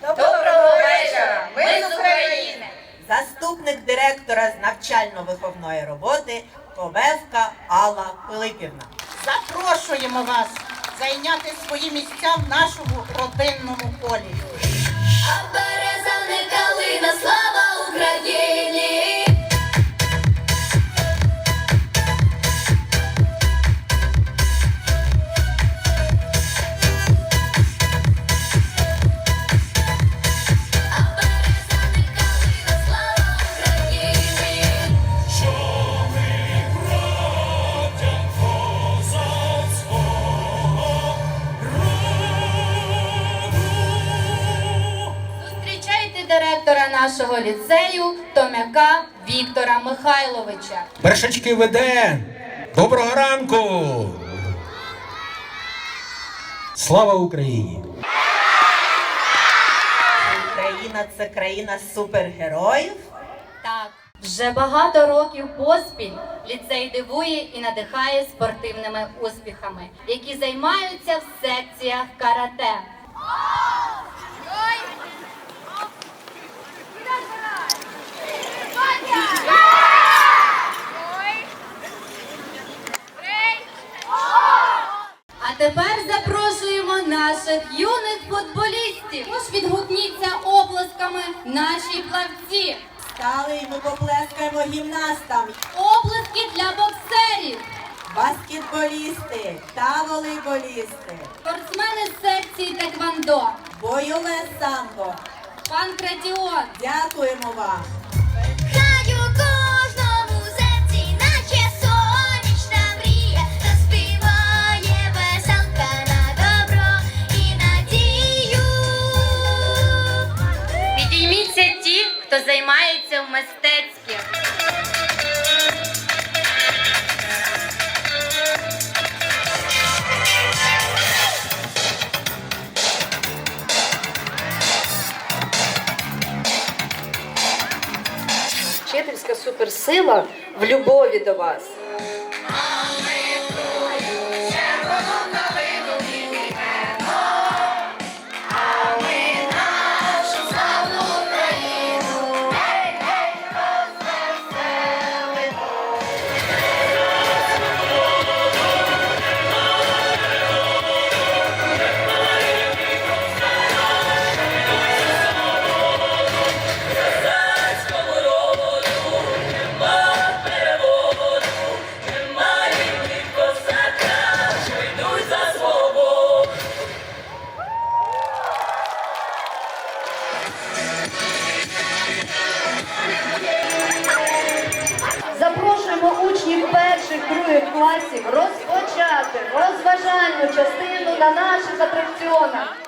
Доброго вечора! Ми з України! Заступник директора з навчально-виховної роботи Ковевка Алла Пилипівна. Запрошуємо вас зайняти свої місця в нашому родинному полі. А береза не калина, слава Україні! Нашого ліцею Томяка Віктора Михайловича. Першачки веде. Доброго ранку. Слава Україні! Україна це країна супергероїв. Так, вже багато років поспіль ліцей дивує і надихає спортивними успіхами, які займаються в секціях карате. Тепер запрошуємо наших юних футболістів. Тож відгукніться оплесками наші плавці. Стали і ми поплескаємо гімнастам, Оплески для боксерів. баскетболісти та волейболісти, Спортсмени з секції Теквандо. бойове самбо. Панкратіон. Дякуємо вам. Хто займається в мистецтві. Суперсила в любові до вас. Частину на наших атракціонах.